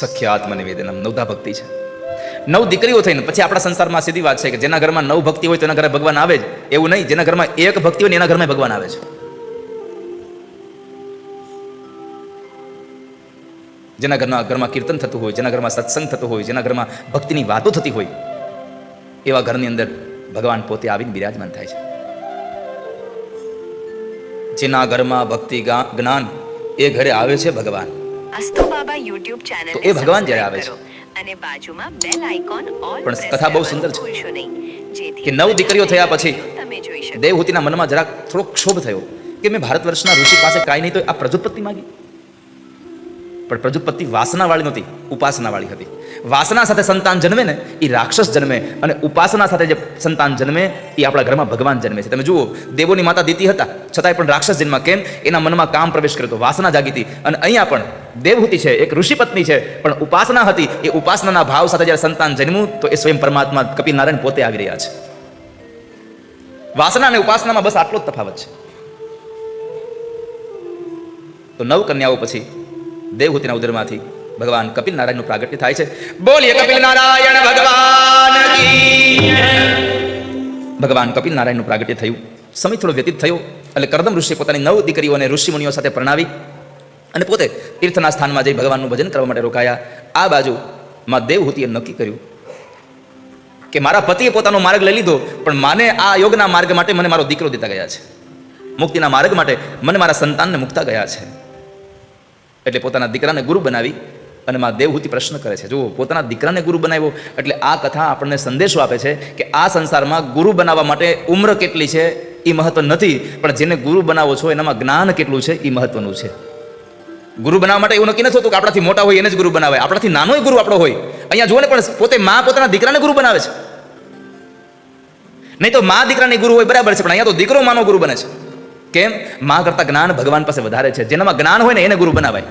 સખ્ય આત્મનિવેદનમ નવધા ભક્તિ છે. નવ દીકરીઓ થઈને, પછી આપણા સંસારમાં સીધી વાત છે કે જેના ઘરમાં નવ ભક્તિ હોય તેના ઘરે ભગવાન આવે જ. એવું નહીં, જેના ઘરમાં એક ભક્તિ હોય એના ઘરમાં ભગવાન આવે છે. જેના ઘરના ઘરમાં કીર્તન થતું હોય, જેના ઘરમાં સત્સંગ થતો હોય, જેના ઘરમાં ભક્તિની વાતો થતી હોય, એવા ઘરની અંદર ભગવાન પોતે આવીને બિરાજમાન થાય છે. જેના ઘરમાં ભક્તિ જ્ઞાન એ ઘરે આવે છે ભગવાન. અસ્તુ બાબા યુટ્યુબ ચેનલ તો એ ભગવાન જ્યારે આવે છે. અને બાજુમાં બેલ આઇકોન ઓલ પણ કથા બહુ સુંદર છે. કે નવ દીકરીઓ થયા પછી દેવહૂતિના મનમાં જરાક થોડો ક્ષોભ થયો કે મેં ભારત વર્ષના ઋષિ પાસે કાંઈ નહીં તો આ પ્રજુપતિ માંગી. પણ પ્રજુપતિ વાસનાવાળી નહોતી ઉપાસનાવાળી હતી. વાસના સાથે સંતાન જન્મે ને એ રાક્ષસ જન્મે અને ઉપાસના સાથે જે સંતાન જન્મે એ આપણા ઘરમાં ભગવાન જન્મે છે. તમે જુઓ દેવોની માતા દીતી હતા છતાંય પણ રાક્ષસ જન્મ કેમ? એના મનમાં કામ પ્રવેશ કર્યો હતો વાસના જાગી હતી અને અહીંયા પણ દેવહૂતિ છે, એક ઋષિ પત્ની છે, પણ ઉપાસના હતી. એ ઉપાસનાના ભાવ સાથે જ્યારે સંતાન જન્મ્યું, તો એ સ્વયં પરમાત્મા કપિલ નારાયણ પોતે આવી રહ્યા છે. વાસના અને ઉપાસનામાં બસ આટલો જ તફાવત છે. તો નવ કન્યાઓ પછી દેવહૂતિના ઉદરમાંથી ભગવાન કપિલ નારાયણનું પ્રાગટ્ય થાય છે. બોલીએ કપિલ નારાયણ ભગવાન ભગવાન કપિલ નારાયણનું પ્રાગટ્ય થયું. સમય થોડો વ્યતીત થયો, એટલે કરદમ ઋષિએ પોતાની નવ દીકરીઓને ઋષિમુનિઓ સાથે પરણાવી અને પોતે તીર્થના સ્થાનમાં જઈ ભગવાનનું ભજન કરવા માટે રોકાયા. આ બાજુ માં દેવહૂતિએ નક્કી કર્યું કે મારા પતિએ પોતાનો માર્ગ લઈ લીધો, પણ માને આ યોગના માર્ગ માટે મને મારો દીકરો દેતા ગયા છે. મુક્તિના માર્ગ માટે મને મારા સંતાનને મુકતા ગયા છે. એટલે પોતાના દીકરાને ગુરુ બનાવી અને મા દેવહૂતિ પ્રશ્ન કરે છે, જુઓ, પોતાના દીકરાને ગુરુ બનાવ્યો? એટલે આ કથા આપણને સંદેશો આપે છે કે આ સંસારમાં ગુરુ બનાવવા માટે ઉમ્ર કેટલી છે? એ મહત્વ નથી, પણ જેને ગુરુ બનાવો છો, એનામાં જ્ઞાન કેટલું છે? એ મહત્વનું છે. ગુરુ બનાવવા માટે એવું નક્કી નથી હોતું કે આપણાથી મોટા હોય એને જ ગુરુ બનાવે આપણાથી નાનો ગુરુ આપણો હોય. અહીંયા જુઓ ને પણ પોતે મા પોતાના દીકરાને ગુરુ બનાવે છે. નહીં તો મા દીકરાની ગુરુ હોય બરાબર છે, પણ અહીંયા તો દીકરો માનો ગુરુ બને છે. કેમ? માં કરતાં જ્ઞાન ભગવાન પાસે વધારે છે. જેનામાં જ્ઞાન હોય ને એને ગુરુ બનાવાય.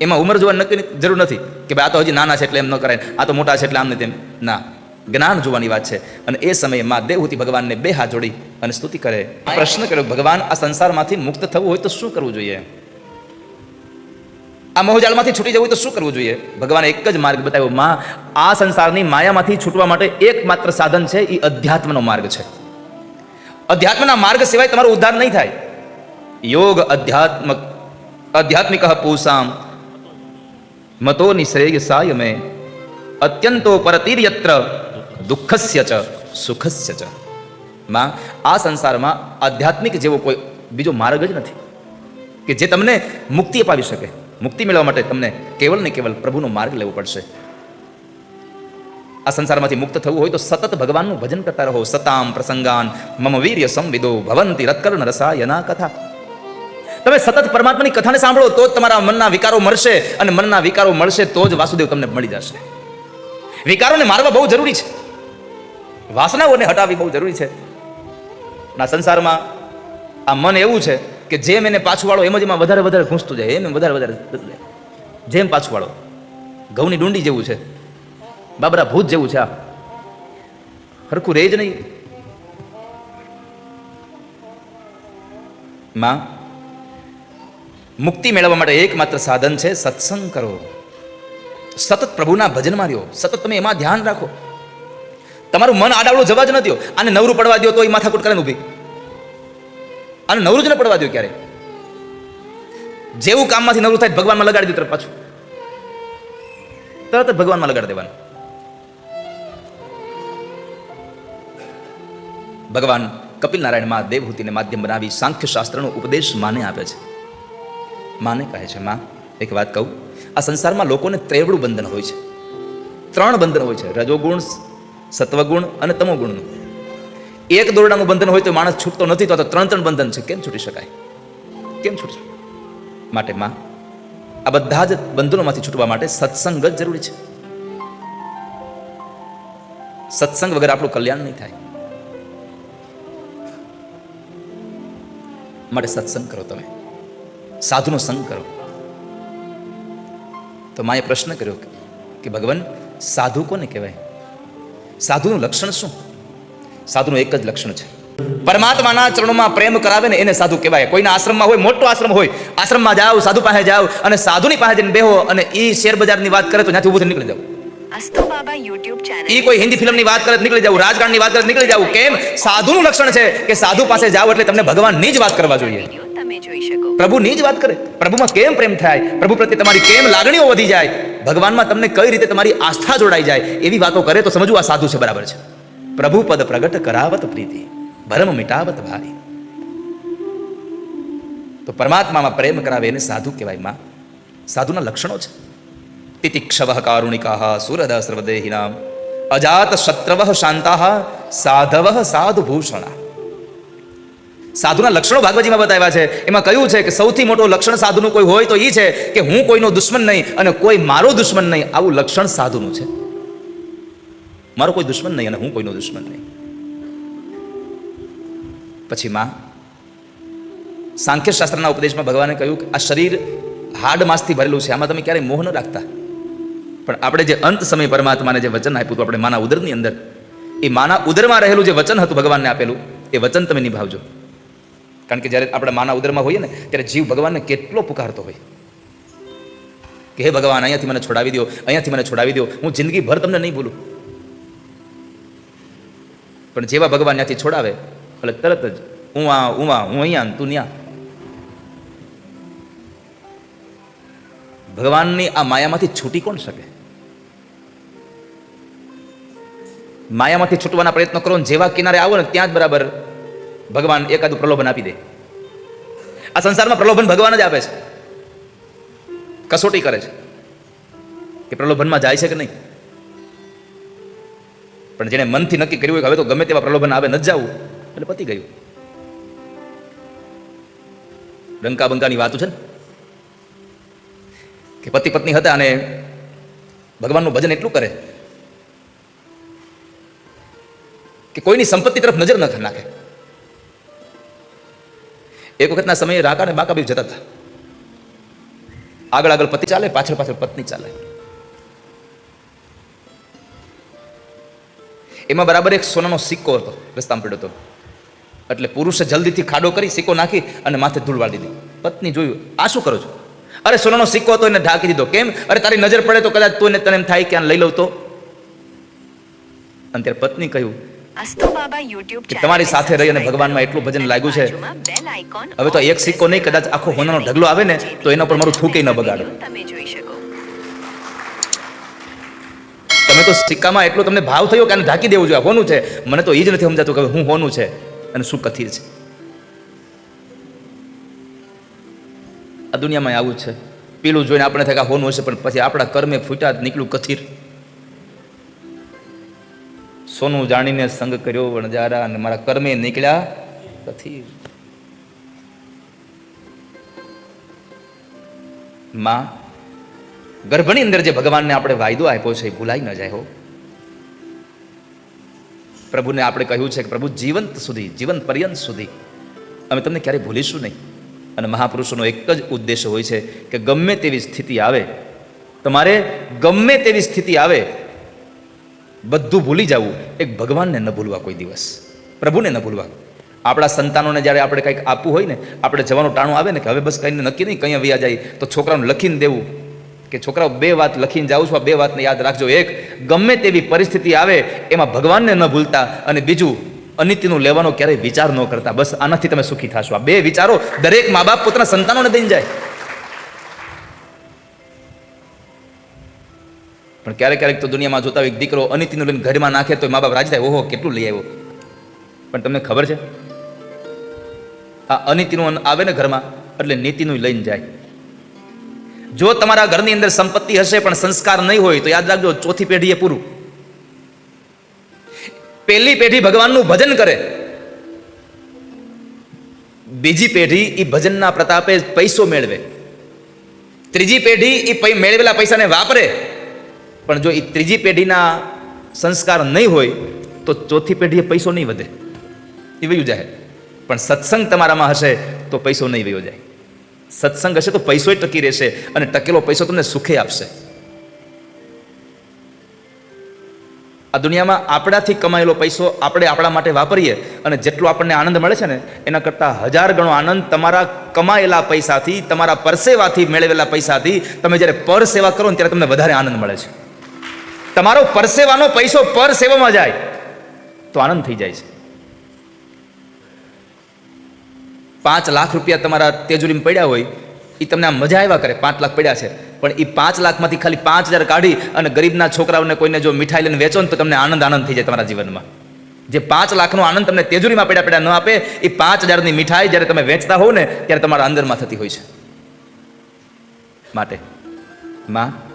એમાં ઉંમર જોવા નક્કી જરૂર નથી કે ભાઈ આ તો હજી નાના છે એટલે એમ ન કરાય. આ તો મોટા છે એટલે આમ ને તેમ. ના. જ્ઞાન જોવાની વાત છે. અને એ સમયે માં દેવહૂતિ ભગવાનને બે હાથ જોડી અને સ્તુતિ કરે. પ્રશ્ન કર્યો, ભગવાન આ સંસારમાંથી મુક્ત થવું હોય તો શું કરવું જોઈએ? આ મોહજાળમાંથી છૂટી જવું તો શું કરવું જોઈએ? ભગવાને એક જ માર્ગ બતાવ્યો, માં, આ સંસારની માયામાંથી છૂટવા માટે એકમાત્ર સાધન છે એ અધ્યાત્મનો માર્ગ છે. અધ્યાત્મના માર્ગ સિવાય તમારો ઉદ્ધાર નહીં થાય. યોગ અધ્યાત્મ આધ્યાત્મિક પૂસામ મતો નિશ્રેયસાય મેં, અત્યંતો પરતિર્યત્ર, દુઃખસ્ય ચ, સુખસ્ય ચ. માં, આ સંસારમાં આધ્યાત્મિક જેવો કોઈ બીજો માર્ગ જ નથી, કે જે તમને મુક્તિ અપાવી શકે. મુક્તિ મેળવવા માટે તમને કેવલ ને કેવલ પ્રભુનો માર્ગ લેવો પડશે. આ સંસારમાંથી મુક્ત થવું હોય તો સતત ભગવાનનું ભજન કરતા રહો. સતામ પ્રસંગાન મમ વીર્ય સંવિદો ભવંતી રત્કર્ણ રસાયના કથા. તમે સતત પરમાત્માની કથાને સાંભળો તો જ તમારા મનના વિકારો મળશે અને મનના વિકારો મળશે તો જ વાસુદેવ તમને મળી જશે. વિકારોને મારવા બહુ જરૂરી છે. વાસનાઓને હટાવવી બહુ જરૂરી છે. ના સંસારમાં આ મન એવું છે કે જેમ એને પાછું વાળો એમ જ એમાં વધારે વધારે ઘૂંસતું જાય, એમ વધારે વધારે જેમ પાછું વાળો ઘઉંની ડુંડી જેવું છે. બાબરા ભૂત જેવું છે આ. હરખું રહે જ નહીં. માં, મુક્તિ મેળવવા માટે એકમાત્ર સાધન છે સત્સંગ કરો. સતત પ્રભુના ભજનમાં રહ્યો સતત તમે એમાં ધ્યાન રાખો. તમારું મન આડાવડું જવા જ ન દો આને નવરું પડવા દો તો એ માથાકૂટ કરે ઊભી. અને નવરું જ ન પડવા દો ક્યારે? જેવું કામમાંથી નવરું થાય ભગવાનમાં લગાડી દે તરત પાછું. તરત ભગવાનમાં લગાડી દેવાનું. ભગવાન કપિલ નારાયણમાં દેવહૂતિને માધ્યમ બનાવી સાંખ્ય શાસ્ત્રનો ઉપદેશ માને આપે છે. માને કહે છે, માં, એક વાત કહું. આ સંસારમાં લોકોને ત્રેવડું બંધન હોય છે. ત્રણ બંધન હોય છે. રજોગુણ, સત્વગુણ અને તમોગુણનું. એક દોરડાનું બંધન હોય તો માણસ છૂટતો નથી તો ત્રણ ત્રણ બંધન છે. કેમ છૂટી શકાય? કેમ છૂટી શકાય? માટે માં, આ બધા જ બંધનોમાંથી છૂટવા માટે સત્સંગ જ જરૂરી છે. સત્સંગ વગર આપણું કલ્યાણ નહીં થાય. માટે સત્સંગ કરો તમે. સાધુનો સંગ કરો. તો માએ પ્રશ્ન કર્યો કે ભગવાન, સાધુ કોને કહેવાય? સાધુનું લક્ષણ શું? સાધુનું એક જ લક્ષણ છે. પરમાત્માના ચરણોમાં પ્રેમ કરાવે ને એને સાધુ કહેવાય. કોઈના આશ્રમમાં હોય મોટો આશ્રમ હોય આશ્રમમાં જાઓ સાધુ પાસે જાઓ અને સાધુની પાસે જઈને બેહો અને એ શેર બજારની વાત કરે તો ત્યાંથી ઊભું નીકળી જાવ અસ્તુ બાબા યુટ્યુબ ચેનલ એ કોઈ હિન્દી ફિલ્મની વાત કરે નીકળી જાવ રાજકારણની વાત કરે નીકળી જવું કેમ? સાધુનું લક્ષણ છે કે સાધુ પાસે જાઓ એટલે તમને ભગવાનની જ વાત કરવા જોઈએ. તમે જોઈ શકો. પ્રભુની જ વાત કરે. પ્રભુમાં કેમ પ્રેમ થાય? પ્રભુ પ્રત્યે તમારી કેમ લાગણીઓ વધી જાય? ભગવાનમાં તમને કઈ રીતે તમારી આસ્થા જોડાઈ જાય એવી વાતો કરે તો સમજવું આ સાધુ છે બરાબર છે. પ્રભુ પદ પ્રગટ કરાવત પ્રીતિ, ભરમ મિટાવત ભારી. તો પરમાત્મામાં પ્રેમ કરાવે એને સાધુ કહેવાયમાં. સાધુના લક્ષણો છે. તિતિક્ષવ કારુણિકા, સુરદ સર્વદેહિના અજાત શત્રવ શાંતા, સાધવ સાધુ ભૂષણા સાધુના લક્ષણો ભાગવતજીમાં બતાવ્યા છે. એમાં કહ્યું છે કે સૌથી મોટો લક્ષણ સાધુનું કોઈ હોય તો એ છે કે હું કોઈનો દુશ્મન નહીં અને કોઈ મારો દુશ્મન નહીં. આવું લક્ષણ સાધુનું છે. મારો કોઈ દુશ્મન નહીં અને હું કોઈનો દુશ્મન નહીં. પછી માં, સાંખ્ય શાસ્ત્રના ઉપદેશમાં ભગવાને કહ્યું કે આ શરીર હાડ માસથી ભરેલું છે, આમાં તમે ક્યારેય મોહ ન રાખતા. પણ આપણે જે અંત સમય પરમાત્માને જે વચન આપ્યું હતું, આપણે માના ઉદરની અંદર, એ માના ઉદરમાં રહેલું જે વચન હતું ભગવાનને આપેલું, એ વચન તમે નિભાવજો. કારણ કે જ્યારે આપણે માના ઉદરમાં હોઈએ ને, ત્યારે જીવ ભગવાનને કેટલો પુકારતો હોય. કે હે ભગવાન, અહીંયાથી મને છોડાવી દો અહીંયાથી મને છોડાવી દો હું જિંદગીભર તમને નહીં ભૂલું. પણ જેવા ભગવાન ત્યાંથી છોડાવે, એટલે તરત જ હું આ હું આ, હું અહીંયા તું ન્યા. ભગવાનની આ માયામાંથી છૂટી કોણ શકે? માયામાંથી છૂટવાના પ્રયત્નો કરો જેવા કિનારે આવો ને ત્યાં જ બરાબર ભગવાન એકાદું પ્રલોભન આપી દે. આ સંસારમાં પ્રલોભન ભગવાન જ આપે છે. કસોટી કરે છે. કે પ્રલોભનમાં જાય છે કે નહીં? પણ જેણે મનથી નક્કી કર્યું હોય કે હવે તો ગમે તેવા પ્રલોભન આવે ન જવું, એટલે પતી ગયું. ડંકા બંકાની વાતો છે ને, કે પતિ પત્ની હતા અને ભગવાનનું ભજન એટલું કરે કે કોઈની સંપત્તિ તરફ નજર ન નાખે. એક વખતના સમયે રાકા અને બાકા બી જતા હતા. આગળ આગળ પતિ ચાલે, પાછળ પાછળ પત્ની ચાલે. એમાં બરાબર એક સોનાનો સિક્કો હતો રસ્તામાં પડ્યો હતો. એટલે પુરુષે જલ્દીથી ખાડો કરી સિક્કો નાખી અને માથે ધૂળ વાળી દીધી. પત્ની જોયું આ શું કરો છો? અરે સોનાનો સિક્કો હતો એને ઢાંકી દીધો. કેમ? અરે તારી નજર પડે તો કદાચ તું તને એમ થાય કે આને લઈ લઉં તો? અને ત્યારે પત્ની કહ્યું તમારી સાથે રહી અને ભગવાનમાં એટલું ભજન લાગ્યું છે હવે તો એક સિક્કો નહીં કદાચ આખો હોનાનો ઢગલો આવે ને તો એના પર મારું થૂકે ન બગાડો. તમે તો સિક્કામાં એટલો તમને ભાવ થયો કે આને ઢાંકી દેવું જોઈએ. હોનું છે? મને તો એ જ નથી સમજાતું કે હું હોનું છે અને શું કથિર છે. આ દુનિયામાં આવું છે. પીલું જોઈને આપણે થાય કે હોનું હશે, પણ પછી આપણા કર્મે ફૂટ્યા નીકળ્યું કથિર. સોનું જાણીને સંગ કર્યો, વણજારા અને મારા કર્મે નીકળ્યા કથિર. માં ગર્ભની અંદર જે ભગવાનને આપણે વાયદો આપ્યો છે એ ભૂલાઈ ન જાય હો. પ્રભુને આપણે કહ્યું છે કે પ્રભુ જીવંત સુધી, જીવંત પર્યંત સુધી અમે તમને ક્યારેય ભૂલીશું નહીં. અને મહાપુરુષોનો એક જ ઉદ્દેશ હોય છે કે ગમે તેવી સ્થિતિ આવે, તમારે ગમે તેવી સ્થિતિ આવે, બધું ભૂલી જવું. એક ભગવાનને ન ભૂલવા કોઈ દિવસ. પ્રભુને ન ભૂલવા. આપણા સંતાનોને જ્યારે આપણે કંઈક આપવું હોય ને, આપણે જવાનું ટાણું આવે ને કે હવે બસ કંઈને નક્કી નહીં, કંઈ વ્યા જાય, તો છોકરાઓને લખીને દેવું. કે છોકરાઓ બે વાત લખીને જાઉં છું, આ બે વાતને યાદ રાખજો. એક, ગમે તેવી પરિસ્થિતિ આવે, એમાં ભગવાનને ન ભૂલતા અને બીજું, અનિત્યનું લેવાનો ક્યારેય વિચાર ન કરતા. બસ આનાથી તમે સુખી થશો. આ બે વિચારો દરેક મા બાપ પોતાના સંતાનોને દઈને જાય. પણ ક્યારેક ક્યારેક તો દુનિયામાં જોતા એક દીકરો અનિતિનું લઈને ઘરમાં નાખે તો મા બાપ રાજી થાય, ઓહો, કેટલું લઈ આવ્યો. પણ તમને ખબર છે? આ અનિતિનું આવે ને ઘરમાં, એટલે નીતિનું લઈને જાય. જો તમારા ઘરની અંદર સંપત્તિ હશે પણ સંસ્કાર નહીં હોય, તો યાદ રાખજો ચોથી પેઢી એ પૂરું. પહેલી પેઢી ભગવાનનું ભજન કરે. બીજી પેઢી એ ભજનના પ્રતાપે પૈસો મેળવે. ત્રીજી પેઢી એ મેળવેલા પૈસાને વાપરે. પણ જો એ ત્રીજી પેઢીના સંસ્કાર નહીં હોય, તો ચોથી પેઢીએ પૈસો નહીં વધે. એ વયું જાય. પણ સત્સંગ તમારામાં હશે, તો પૈસો નહીં વયો જાય. સત્સંગ હશે તો પૈસોય ટકી રહેશે અને ટકેલો પૈસો તમને સુખે આપશે. આ દુનિયામાં આપણાથી કમાયેલો પૈસો આપણે આપણા માટે વાપરીએ અને જેટલો આપણને આનંદ મળે છે ને, એના કરતાં હજાર ગણો આનંદ તમારા કમાયેલા પૈસાથી, તમારા પરસેવાથી મેળવેલા પૈસાથી તમે જ્યારે પર સેવા કરો ને ત્યારે તમને વધારે આનંદ મળે છે. તમારો પરસેવાનો પૈસો પર સેવામાં જાય તો આનંદ થઈ જાય છે. પાંચ લાખ રૂપિયા તમારા તેજુરીમાં પડ્યા હોય એ તમને આમ મજા આવ્યા કરે, પાંચ લાખ પડ્યા છે. પણ એ પાંચ લાખમાંથી ખાલી પાંચ હજાર કાઢી અને ગરીબના છોકરાઓને કોઈને જો મીઠાઈ લઈને વેચો ને તો તમને આનંદ આનંદ થઈ જાય તમારા જીવનમાં. જે પાંચ લાખનો આનંદ તમને તેજુરીમાં પડ્યા પડ્યા ન આપે એ પાંચ હજારની મીઠાઈ જ્યારે તમે વેચતા હોવ ને, ત્યારે તમારા અંદરમાં થતી હોય છે. માટે, માં,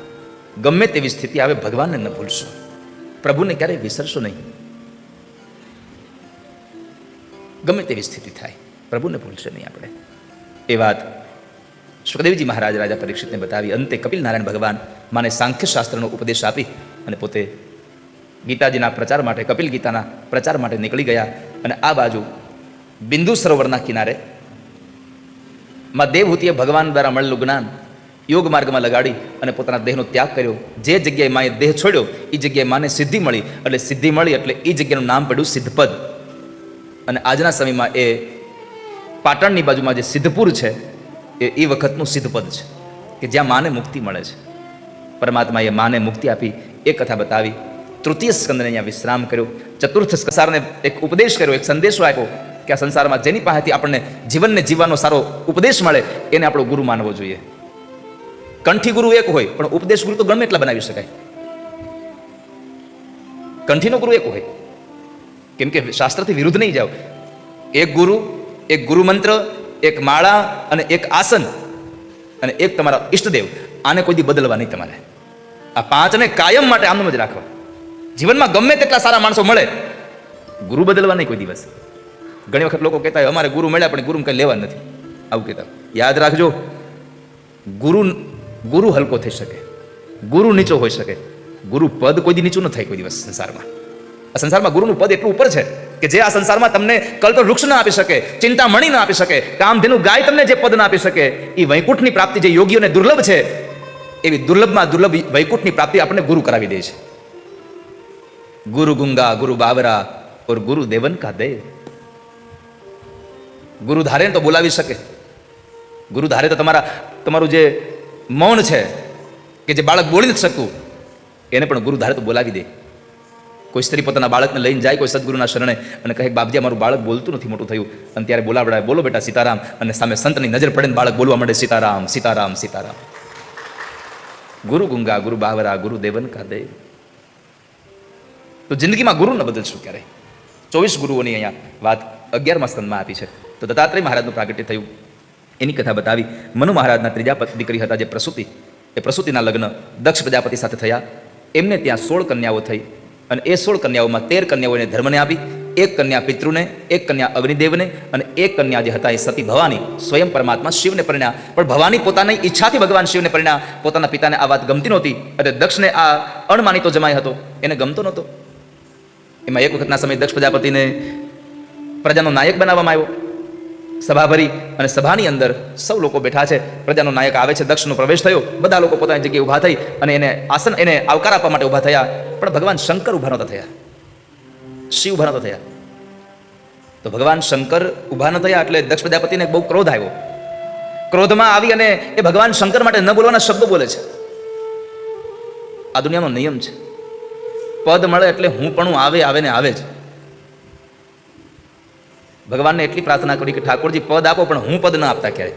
ગમે તેવી સ્થિતિ આવે ભગવાનને ન ભૂલશો. પ્રભુને ક્યારેય વિસરશો નહીં. ગમે તેવી સ્થિતિ થાય. પ્રભુને ભૂલશે નહીં આપણે. એ વાત સુખદેવજી મહારાજ રાજા પરીક્ષિતને બતાવી. અંતે કપિલ નારાયણ ભગવાન માને સાંખ્ય શાસ્ત્રનો ઉપદેશ આપી અને પોતે ગીતાજીના પ્રચાર માટે, કપિલ ગીતાના પ્રચાર માટે નીકળી ગયા અને આ બાજુ બિંદુ સરોવરના કિનારે માં દેવહૂતિએ ભગવાન દ્વારા મળેલું જ્ઞાન યોગ માર્ગમાં લગાડી અને પોતાના દેહનો ત્યાગ કર્યો. જે જગ્યાએ માએ દેહ છોડ્યો એ જગ્યાએ માને સિદ્ધિ મળી. એટલે સિદ્ધિ મળી એટલે એ જગ્યાનું નામ પડ્યું સિદ્ધપદ. અને આજના સમયમાં એ પાટણની બાજુમાં જે સિદ્ધપુર છે, એ એ વખતનું સિદ્ધપદ છે, કે જ્યાં માને મુક્તિ મળે છે. પરમાત્માએ માને મુક્તિ આપી, એ કથા બતાવી, તૃતીય સ્કંદને અહીંયા વિશ્રામ કર્યો, ચતુર્થ સંસારને એક ઉપદેશ કર્યો, એક સંદેશો આપ્યો, કે આ સંસારમાં જેની પાસેથી આપણને જીવનને જીવવાનો સારો ઉપદેશ મળે, એને આપણો ગુરુ માનવો જોઈએ. કંઠી ગુરુ એક હોય, પણ ઉપદેશ ગુરુ તો ગમે એટલા બનાવી શકાય. કંઠીનો ગુરુ એક હોય. કેમ કે શાસ્ત્રથી વિરુદ્ધ નહીં જાઓ. એક ગુરુ એક ગુરુ મંત્ર એક માળા અને એક આસન અને એક તમારા ઈષ્ટદેવ. આને કોઈ દી બદલવા નહીં તમારે. આ પાંચને કાયમ માટે આમનું જ રાખવા. જીવનમાં ગમે તેટલા સારા માણસો મળે, ગુરુ બદલવા નહીં કોઈ દિવસ. ઘણી વખત લોકો કહેતા હોય, અમારે ગુરુ મળ્યા, પણ ગુરુ કંઈ લેવા નથી. આવું કહેતા યાદ રાખજો, ગુરુ ગુરુ હલકો થઈ શકે. ગુરુ નીચો હોઈ શકે. ગુરુ પદ કોઈ દી નીચું ન થાય કોઈ દિવસ સંસારમાં. આ સંસારમાં ગુરુનું પદ એટલું ઉપર છે કે જે આ સંસારમાં તમને કલ્પ વૃક્ષ ના આપી શકે ચિંતામણી ના આપી શકે, કામધેનું ગાય તમને જે પદ ના આપી શકે એ વૈકુંઠની પ્રાપ્તિ જે યોગીઓને દુર્લભ છે, એવી દુર્લભમાં દુર્લભ વૈકુંઠની પ્રાપ્તિ આપણને ગુરુ કરાવી દે છે. ગુરુ ગુંગા, ગુરુ બાવરા, ઓર ગુરુ દેવન કા દેવ ગુરુ ધારે તો બોલાવી શકે. ગુરુ ધારે તો તમારા, તમારું જે મૌન છે, કે જે બાળક બોલી નથી શકતું, એને પણ ગુરુ ધારે તો બોલાવી દે. કોઈ સ્ત્રી પોતાના બાળકને લઈને જાય કોઈ સદગુરુના શરણે અને કહે બાપજી મારું બાળક બોલતું નથી, મોટું થયું. અને ત્યારે બોલાવડાય બોલો બેટા સીતારામ. અને સામે સંતની નજર પડે ને બાળક બોલવા માંડે, સીતારામ સીતારામ સીતારામ. ગુરુ ગુંગા, ગુરુ બાવરા, ગુરુ દેવન કા દેવ તો જિંદગીમાં ગુરુને બદલશું ક્યારે? ચોવીસ ગુરુઓની અહીંયા વાત અગિયારમાં સ્તંભમાં આપી છે. તો દત્તાત્રેય મહારાજનું પ્રાગટ્ય થયું. એની કથા બતાવી મનુ મહારાજના ત્રીજા પત્ની દીકરી હતા જે પ્રસૂતિ, એ પ્રસૂતિના લગ્ન દક્ષ પ્રજાપતિ સાથે થયા. એમને ત્યાં સોળ કન્યાઓ થઈ. અને એ સોળ કન્યાઓમાં તેર કન્યાઓને ધર્મને આપી, એક કન્યા પિતૃને, એક કન્યા અગ્નિદેવને અને એક કન્યા જે હતા એ સતી ભવાની, સ્વયં પરમાત્મા શિવને પરિણ્યા. પણ ભવાની પોતાની ઈચ્છાથી ભગવાન શિવને પરિણ્યા. પોતાના પિતાને આ વાત ગમતી નહોતી. અને દક્ષને આ અણમાનીતો જમાય હતો. એને ગમતો નહોતો. એમાં એક વખતના સમયે દક્ષ પ્રજાપતિને પ્રજાનો નાયક બનાવવામાં આવ્યો. સભા ભરી અને સભાની અંદર સૌ લોકો બેઠા છે. પ્રજાનો નાયક આવે છે. દક્ષનો પ્રવેશ થયો. બધા લોકો પોતાની જગ્યાએ ઊભા થઈ અને એને આસન, એને આવકાર આપવા માટે ઊભા થયા. પણ ભગવાન શંકર ઊભા નહોતા થયા. શિવ ઊભા નહોતા થયા. તો ભગવાન શંકર ઊભા ન થયા એટલે દક્ષ પ્રજાપતિને બહુ ક્રોધ આવ્યો. ક્રોધમાં આવી અને એ ભગવાન શંકર માટે ન બોલવાના શબ્દો બોલે છે. આ દુનિયાનો નિયમ છે. પદ મળે એટલે હું પણ આવે આવે ને આવે જ. ભગવાનને એટલી પ્રાર્થના કરી કે ઠાકોરજી, પદ આપો, પણ હું પદ ન આપતા ક્યારે?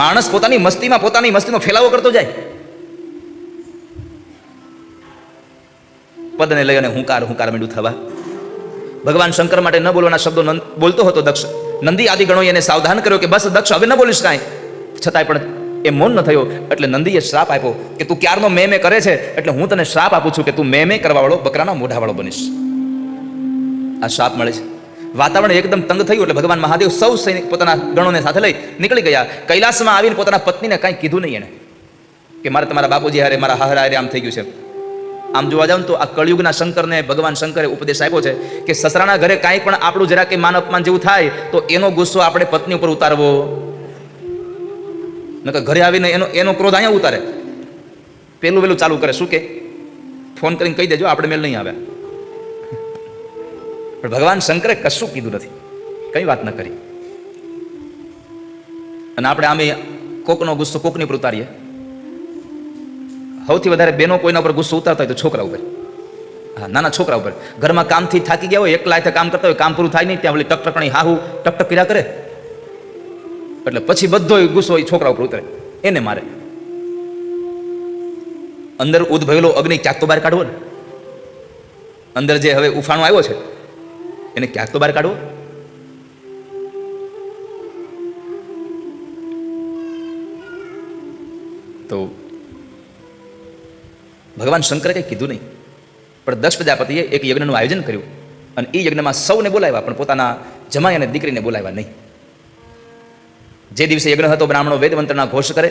માણસ પોતાની મસ્તીમાં પોતાની મસ્તીનો ફેલાવો કરતો જાય. પદને લઈ અને હુંકાર હુંકાર મીડું થવા. ભગવાન શંકર માટે ન બોલવાના શબ્દો બોલતો હતો દક્ષ. નંદી આદિ ગણોએ એને સાવધાન કર્યો કે બસ દક્ષ, હવે ન બોલીશ કાંઈ. છતાંય પણ એ મૌન ન થયો, એટલે નંદીએ શ્રાપ આપ્યો કે તું ક્યારનો મેં મેં કરે છે, એટલે હું તને શ્રાપ આપું છું કે તું મેં મેં કરવાવાળો, બકરાના મોઢાવાળો બનીશ. આ શ્રાપ મળે છે. વાતાવરણ એકદમ તંગ થયું એટલે ભગવાન મહાદેવ સૌ સૈનિક પોતાના ગણોને સાથે લઈ નીકળી ગયા. કૈલાસમાં આવીને પોતાના પત્નીને કાંઈ કીધું નહીં એણે કે મારે તમારા બાપુજી હારે, મારા હારા હારે આમ થઈ ગયું છે. આમ જોવા જાવ તો આ કળિયુગના શંકરને ભગવાન શંકરે ઉપદેશ આપ્યો છે કે સસરાના ઘરે કાંઈ પણ આપણું જરા કે માન અપમાન જેવું થાય તો એનો ગુસ્સો આપણે પત્ની ઉપર ઉતારવો. નકર ઘરે આવીને એનો એનો ક્રોધ અહીંયા ઉતારે. પેલું પેલું ચાલુ કરે. શું કે? ફોન કરીને કહી દેજો, આપણે મેલ નહીં આવ્યા. પણ ભગવાન શંકરે કશું કીધું નથી. કઈ વાત ન કરી. અને આપણે આમે કોકનો ગુસ્સો કોકની પર ઉતારીએ. સૌથી વધારે બેનો કોઈના ઉપર ગુસ્સો ઉતારતા હોય તો છોકરા ઉપર. હા, નાના છોકરા ઉપર. ઘરમાં કામથી થાકી ગયા હોય એકલા કામ કરતા હોય, કામ પૂરું થાય નહીં, ત્યાં ઓલી ટકટકણી હાહુ, ટકટક કર્યા કરે. એટલે પછી બધો ગુસ્સો એ છોકરા ઉપર ઉતરે. એને મારે. અંદર ઉદભવેલો અગ્નિ ક્યાંક તો બહાર કાઢવો ને. અંદર જે હવે ઉફાણો આવ્યો છે એને ક્યાંક તો બહાર કાઢવો તો ભગવાન શંકરે કંઈ કીધું નહીં, પણ દસ પ્રજાપતિએ એક યજ્ઞનું આયોજન કર્યું અને એ યજ્ઞમાં સૌને બોલાવ્યા, પણ પોતાના જમાઈ અને દીકરીને બોલાવ્યા નહીં. જે દિવસે યજ્ઞ હતો, બ્રાહ્મણો વેદમંત્રના ઘોષ કરે,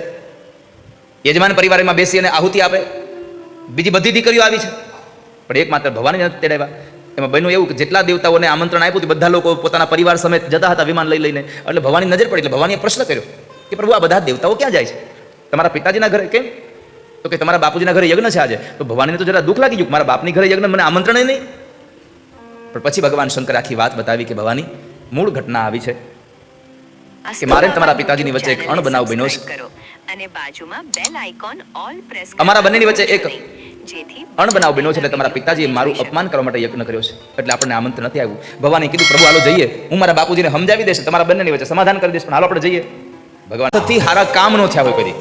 યજમાન પરિવારમાં બેસી અને આહુતિ આપે, બીજી બધી દીકરીઓ આવી છે, પણ એકમાત્ર ભવાની નથી તેડાવ્યા. એમાં બન્યું એવું કે જેટલા દેવતાઓને આમંત્રણ આપ્યું હતું બધા લોકો પોતાના પરિવાર સમેત જતા હતા વિમાન લઈ લઈને. એટલે ભવાની નજર પડી એટલે ભવાનીએ પ્રશ્ન કર્યો કે પ્રભુ આ બધા દેવતાઓ ક્યાં જાય છે? તમારા પિતાજીના ઘરે કેમ? તો કે તમારા બાપુજીના ઘરે યજ્ઞ છે આજે. તો ભવાનીને તો જરા દુઃખ લાગી ગયું મારા બાપની ઘરે યજ્ઞ મને આમંત્રણ નહીં. પણ પછી ભગવાન શંકર આખી વાત બતાવી કે ભવાની મૂળ ઘટના આવી છે. કે મારે તમારા પિતાજીની વચ્ચે એક અણબનાવ બન્યો છે. અને બાજુમાં બેલ આઇકોન ઓલ પ્રેસ અમારા બંનેની વચ્ચે એક અણબનાવ બન્યો છે એટલે તમારા પિતાજીએ મારું અપમાન કરવા માટે યજ્ઞ કર્યો છે. એટલે આપણને આમંત્રણ નથી આવ્યું. ભવાની કીધું, પ્રભુ, હાલો જઈએ. હું મારા બાપુજીને સમજાવી દઈશ, તમારા બંનેની વચ્ચે સમાધાન કરી દઈશ, પણ હાલો આપણે જઈએ. ભગવાનથી હારા કામ નો થયા હોય કદી.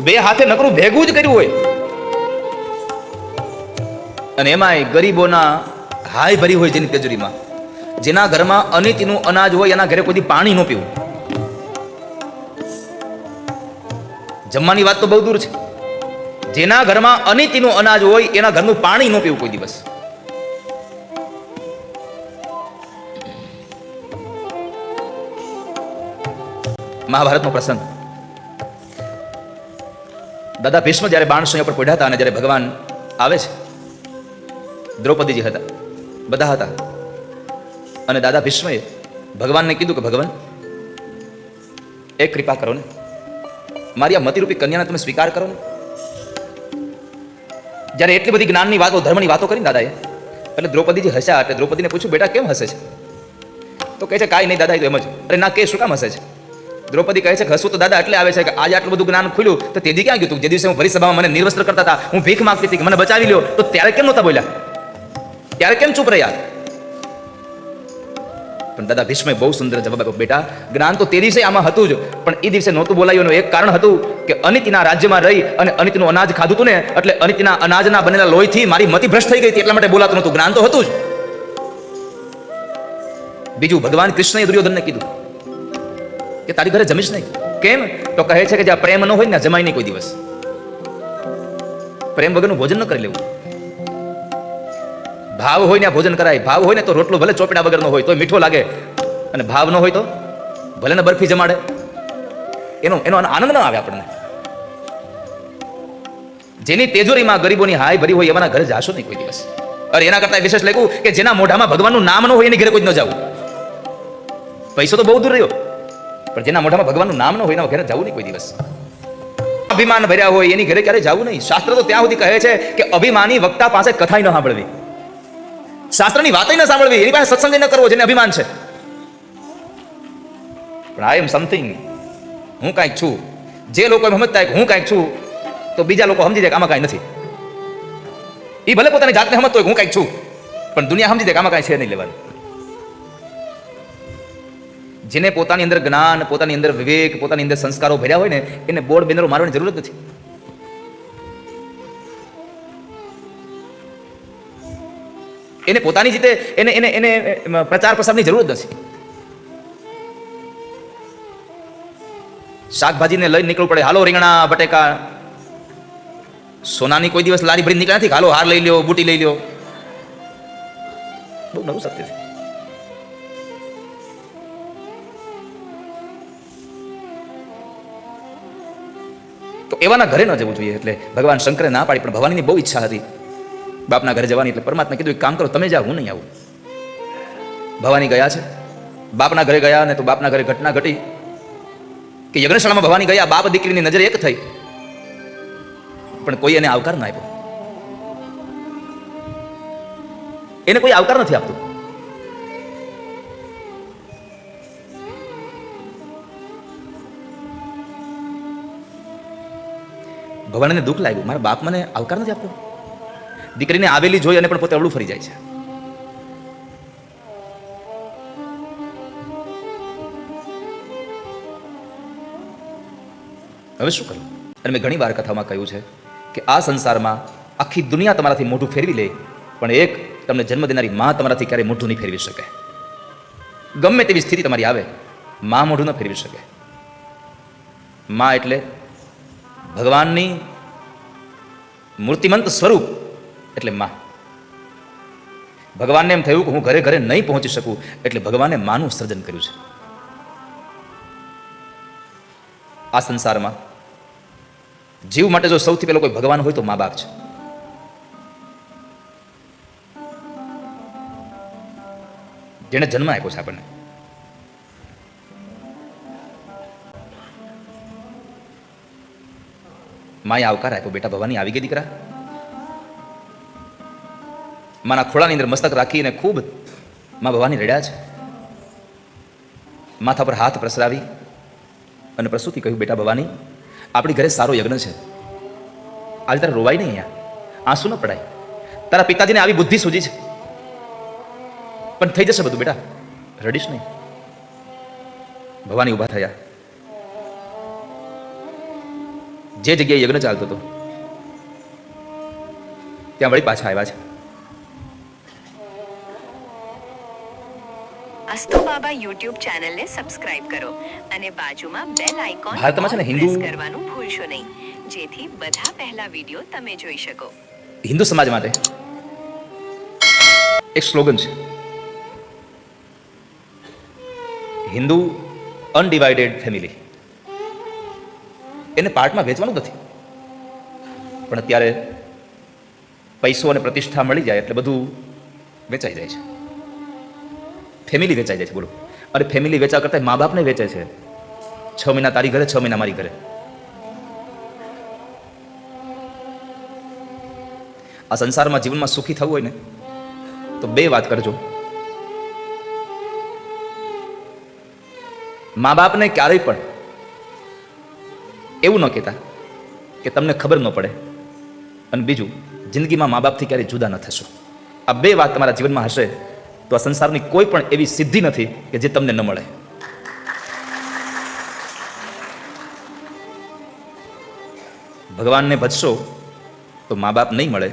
બે હાથે નકરું ભેગું જ કર્યું હોય. અને એમાંય ગરીબોના હાય ભરી હોય જેની તેજરીમાં. જેના ઘરમાં અનિતિનું અનાજ હોય, એના ઘરે કોઈ પાણી ન પીવું. જમવાની વાત તો બહુ દૂર છે. જેના ઘરમાં અનિતિનું અનાજ હોય, એના ઘરનું પાણી ન પીવું કોઈ દિવસ. મહાભારતનો પ્રસંગ. દાદા ભીષ્મ જ્યારે બાણસોયા પર પડ્યા હતા અને જ્યારે ભગવાન આવે છે, દ્રૌપદીજી હતા, બધા હતા. અને દાદા ભીષ્મએ ભગવાનને કીધું કે, ભગવાન, એક કૃપા કરો ને. મારી આ મતિરૂપી કન્યાને તમે સ્વીકાર કરો ને. જ્યારે એટલી બધી જ્ઞાનની વાતો, ધર્મની વાતો કરીને દાદાએ, એટલે દ્રૌપદીજી હસ્યા એટલે દ્રૌપદીને પૂછ્યું, બેટા, કેમ હસે છે? તો કહે છે, કાંઈ નહીં દાદા એમ જ. અરે, ના, કે શું કામ હસે છે? દ્રૌપદી કહે છે કે હસવું તો દાદા એટલે આવે છે કે આજે આટલું બધું જ્ઞાન ખુલ્યું, તો તેથી ક્યાં ગયું તું? જે દિવસે હું ભરી સભામાં મને નિર્વસ્ત્ર કરતા હતા, હું ભીખ માગતી હતી કે મને બચાવી લ્યો, તો ત્યારે કેમ નહોતા બોલ્યા? ત્યારે કેમ ચૂપ રહ્યા? પણ દાદા, ભીષ્મે બહુ સુંદર જવાબ આપ્યો. બેટા, જ્ઞાન તો તે દિવસે આમાં હતું જ, પણ એ દિવસે નહોતું બોલાયું એક કારણ હતું કે અનિતિના રાજ્યમાં રહી અને અનિતનું અનાજ ખાધું હતું ને, એટલે અનિતના અનાજના બનેલા લોહીથી મારી મતિ ભ્રષ્ટ થઈ ગઈ હતી એટલા માટે બોલાતું નહોતું. જ્ઞાન તો હતું જ. બીજું ભગવાન કૃષ્ણએ દુર્યોધનને કીધું કે તારી ઘરે જમીશ નહીં. કેમ? તો કહે છે કે જ્યાં પ્રેમ ન હોય ને જમાય નહીં કોઈ દિવસ. પ્રેમ વગરનું ભોજન ન કરી લેવું. ભાવ હોય ને ભોજન કરાય. ભાવ હોય ને તો રોટલો ભલે ચોપડા વગરનો હોય તો મીઠો લાગે. અને ભાવ ન હોય તો ભલે ને બરફી જમાડે. એનો એનો આનંદ ન આવે આપણને. જેની તેજોરીમાં ગરીબોની હાય ભરી હોય એવાના ઘરે જાશો નહીં કોઈ દિવસ. અરે, એના કરતા વિશેષ લખ્યું કે જેના મોઢામાં ભગવાનનું નામ ન હોય, એની ઘરે કોઈ ન જવું. પૈસો તો બહુ દૂર રહ્યો. પણ જેના મોઢામાં ભગવાનનું નામ ન હોય, એના ઘરે જવું નહીં કોઈ દિવસ. અભિમાન ભર્યા હોય, એની ઘરે ક્યારે જવું નહીં. શાસ્ત્ર તો ત્યાં સુધી કહે છે કે અભિમાની વક્તા પાસે કથાય ન સાંભળવી. શાસ્ત્રની વાત ન સાંભળવી, એની પાસે સત્સંગ ન કરવો, જેને અભિમાન છે. પણ આઈ એમ સમથિંગ હું કાંઈક છું. જે લોકો સમજતા હું કાંઈક છું, તો બીજા લોકો સમજી જાય કે આમાં કાંઈ નથી. એ ભલે પોતાની જાતને સમજતો હોય હું કાંઈક છું, પણ દુનિયા સમજી જાય કે આમાં કાંઈ છે નહીં લેવાનું. જેને પોતાની અંદર જ્ઞાન, પોતાની અંદર વિવેક, પોતાની અંદર સંસ્કારો ભર્યા હોય ને, એને બોર્ડ બેનરો મારવાની જરૂર જ નથી. એને પોતાની રીતે એને એને એને પ્રચાર પ્રસારની જરૂર જ નથી. શાકભાજીને લઈને નીકળવું પડે. હાલો રીંગણા, બટેકા. સોનાની કોઈ દિવસ લારી ભરી નીકળ્યા નથી હાલો હાર લઈ લ્યો, બુટી લઈ લ્યો. બહુ નવું સત્ય છે. તો એવાના ઘરે ન જવું જોઈએ એટલે ભગવાન શંકરે ના પાડી, પણ ભવાનીની બહુ ઈચ્છા હતી. બાપના ઘરે જવાની એટલે પરમાત્મા કીધું, એક કામ કરો, તમે જાઓ, હું નહીં આવું. ભવાની ગયા છે. બાપના ઘરે ગયા ને તો બાપના ઘરે ઘટના ઘટી કે યજ્ઞશાળામાં ભવાની ગયા, બાપ દીકરીની નજર એક થઈ. પણ કોઈ એને આવકાર ના આપ્યો. એને કોઈ આવકાર નથી આપતું. ભગવાનને દુઃખ લાગ્યું, મારા બાપ મને આવકાર નથી આપતો? દીકરીને આવેલી જોઈ અને પણ પોતે અવળું ફરી જાય છે. હવે શું કરું અને મેં ઘણી વાર કથામાં કહ્યું છે કે આ સંસારમાં આખી દુનિયા તમારાથી મોઢું ફેરવી લે, પણ એક તમને જન્મ દેનારી મા તમારાથી ક્યારેય મોઢું નહીં ફેરવી શકે. ગમે તેવી સ્થિતિ તમારી આવે, મા મોઢું ન ફેરવી શકે. મા એટલે ભગવાનની મૂર્તિમંત સ્વરૂપ એટલે માં. ભગવાનને એમ થયું કે હું ઘરે ઘરે નહીં પહોંચી શકું, એટલે ભગવાને માનું સર્જન કર્યું છે. આ સંસારમાં જીવ માટે જો સૌથી પહેલો કોઈ ભગવાન હોય તો મા બાપ છે. જેણે જન્મ આપ્યો છે આપણને. માએ આવકાર આપ્યો, બેટા ભવાની આવી ગઈ દીકરા? માના ખોળાની અંદર મસ્તક રાખીને ખૂબ મા ભવાની રડ્યા છે. માથા પર હાથ પ્રસરાવી અને પ્રસૂતિ કહ્યું, બેટા ભવાની, આપણી ઘરે સારો યજ્ઞ છે. આજે તારે રોવાય નહીં અહીંયા. આંસુ ન પડાય. તારા પિતાજીને આવી બુદ્ધિ સૂજી છે. પણ થઈ જશે બધું, બેટા. રડીશ નહીં. ભવાની ઊભા થયા. જે જગ્યાએ યજ્ઞ ચાલતો હતો, ત્યાં વળી પાછા આવ્યા છે. અસ્તુ બાબા યુટ્યુબ ચેનલને સબસ્ક્રાઇબ કરો અને બાજુમાં બેલ આઇકોન ભારતમાં છે ને હિન્દુ- કરવાનું ભૂલશો નહીં. જેથી બધા પહેલા વિડિયો તમે જોઈ શકો. હિન્દુ સમાજ માટે એક સ્લોગન છે. હિન્દુ અનડિવાઇડેડ ફેમિલી એને પાર્ટમાં વેચવાનું નથી. પણ અત્યારે પૈસો અને પ્રતિષ્ઠા મળી જાય એટલે બધું વેચાઈ જાય છે. ફેમિલી વેચાઈ જાય છે, બોલો. અરે, ફેમિલી વેચા કરતા મા બાપને વેચે છે. છ મહિના તારી ઘરે, છ મહિના મારી ઘરે. આ સંસારમાં જીવનમાં સુખી થવું હોય ને, તો બે વાત કરજો. મા બાપને ક્યારેય પણ એવું ન કહેતા કે તમને ખબર ન પડે. અને બીજું, જિંદગીમાં મા બાપથી ક્યારેય જુદા ન થશો. આ બે વાત તમારા જીવનમાં હશે. તો આ સંસારની કોઈ પણ એવી સિદ્ધિ નથી કે જે તમને ન મળે. ભગવાનને ભજશો તો મા બાપ નહીં મળે.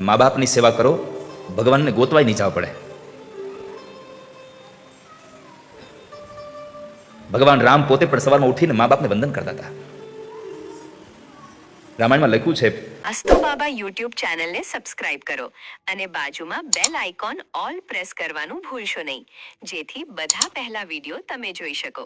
મા બાપની સેવા કરો, ભગવાનને ગોતવાય નહીં જવા પડે. ભગવાન રામ પોતે પણ સવારમાં ઉઠીને મા બાપને વંદન કરતા હતા. રામાયણમાં લખ્યું છે, અસ્તુ બાબા યુટ્યુબ ચેનલને સબસ્ક્રાઇબ કરો અને બાજુમાં બેલ આઇકોન ઓલ પ્રેસ કરવાનું ભૂલશો નહીં. જેથી બધા પહેલા વીડિયો તમે જોઈ શકો.